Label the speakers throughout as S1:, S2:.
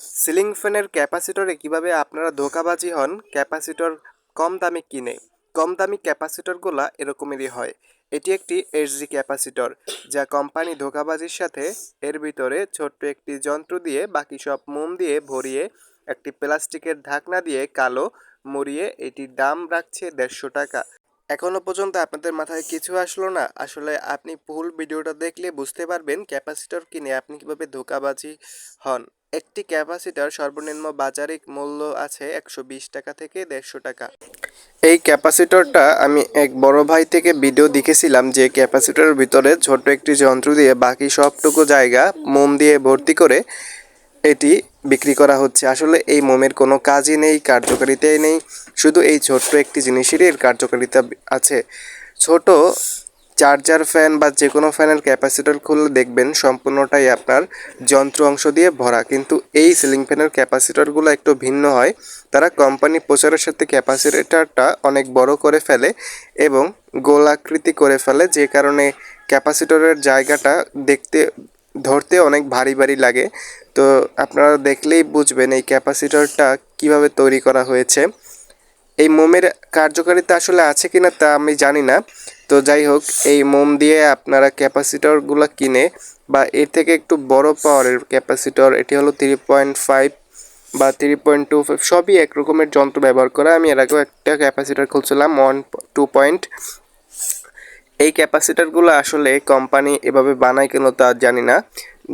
S1: Ceiling ফ্যানের ক্যাপাসিটরে কীভাবে আপনারা ধোঁকাবাজি হন, ক্যাপাসিটর কম দামে কিনে, কম দামি ক্যাপাসিটরগুলা এরকমেরই হয়। এটি একটি এইচডি ক্যাপাসিটর, যা কোম্পানি ধোঁকাবাজির সাথে এর ভিতরে ছোট্ট একটি যন্ত্র দিয়ে বাকি সব মোম দিয়ে ভরিয়ে, একটি প্লাস্টিকের ঢাকনা দিয়ে কালো মুড়িয়ে এটির দাম রাখছে দেড়শো টাকা। এখনও পর্যন্ত আপনাদের মাথায় কিছু আসলো না? আসলে আপনি ফুল ভিডিওটা দেখলে বুঝতে পারবেন ক্যাপাসিটর কিনে আপনি কীভাবে ধোঁকাবাজি হন। একটি ক্যাপাসিটার সর্বনিম্ন বাজারিক মূল্য আছে একশো বিশ টাকা থেকে দেড়শো টাকা। এই ক্যাপাসিটরটা আমি এক বড় ভাই থেকে ভিডিও দেখেছিলাম যে ক্যাপাসিটরের ভিতরে ছোট্ট একটি যন্ত্র দিয়ে বাকি সবটুকু জায়গা মোম দিয়ে ভর্তি করে এটি বিক্রি করা হচ্ছে। আসলে এই মোমের কোনো কাজই নেই, কার্যকারিতাই নেই। শুধু এই ছোট্ট একটি জিনিসেরই এর কার্যকারিতা আছে। ছোট চার্জার ফ্যান বা যে কোনো ফ্যানের ক্যাপাসিটর খুললে দেখবেন সম্পূর্ণটাই আপনার যন্ত্র অংশ দিয়ে ভরা। কিন্তু এই সিলিং ফ্যানের ক্যাপাসিটরগুলো একটু ভিন্ন হয়। তারা কোম্পানি প্রচারের সাথে ক্যাপাসিটরটা অনেক বড় করে ফেলে এবং গোলাকৃতি করে ফেলে, যে কারণে ক্যাপাসিটরের জায়গাটা দেখতে, ধরতে অনেক ভারী ভারী লাগে। তো আপনারা দেখলেই বুঝবেন এই ক্যাপাসিটরটা কীভাবে তৈরি করা হয়েছে। এই মোমের কার্যকারিতা আসলে আছে কিনা তা আমি জানি না। তো যাই হোক, এই মোম দিয়ে আপনারা ক্যাপাসিটরগুলো কিনে বা এর থেকে একটু বড় পাওয়ারের ক্যাপাসিটর, এটি হলো থ্রি পয়েন্ট ফাইভ বা থ্রি পয়েন্ট টু ফাইভ সবই এক রকমের যন্ত্র ব্যবহার করা আমি এর আগেও একটা ক্যাপাসিটর খুলছিলাম ওয়ান টু পয়েন্ট এই ক্যাপাসিটরগুলো আসলে কোম্পানি এভাবে বানায় কেন তা জানি না।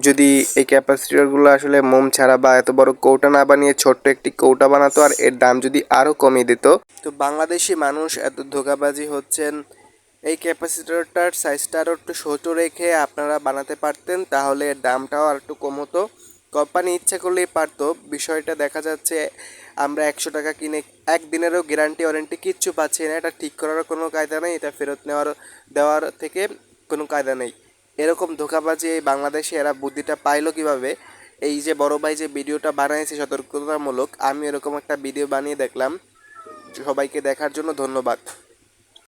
S1: যদি এই ক্যাপাসিটরগুলো আসলে মোম ছাড়া বা এত বড় কৌটা না বানিয়ে ছোট্ট একটি কৌটা বানাতো আর এর দাম যদি আরও কমিয়ে দিত। তো বাংলাদেশি মানুষ এত ধোকাবাজি হচ্ছেন এই ক্যাপাসিটরটার সাইজটা আরও একটু ছোট রেখে আপনারা বানাতে পারতেন, তাহলে দামটাও আর একটু কম হতো কোম্পানি ইচ্ছা করলেই পারতো। বিষয়টা দেখা যাচ্ছে, আমরা একশো টাকা কিনে একদিনেরও গ্যারান্টি, ওয়ারেন্টি কিচ্ছু পাচ্ছি না। এটা ঠিক করারও কোনো কায়দা নেই, এটা ফেরত নেওয়ার দেওয়ার থেকে কোনো কায়দা নেই। এরকম ধোকাবাজি এই বাংলাদেশে এরা বুদ্ধিটা পাইলো কীভাবে? এই যে বড় ভাই যে ভিডিওটা বানিয়েছে সতর্কতামূলক, আমি এরকম একটা ভিডিও বানিয়ে দেখলাম। সবাইকে দেখার জন্য ধন্যবাদ।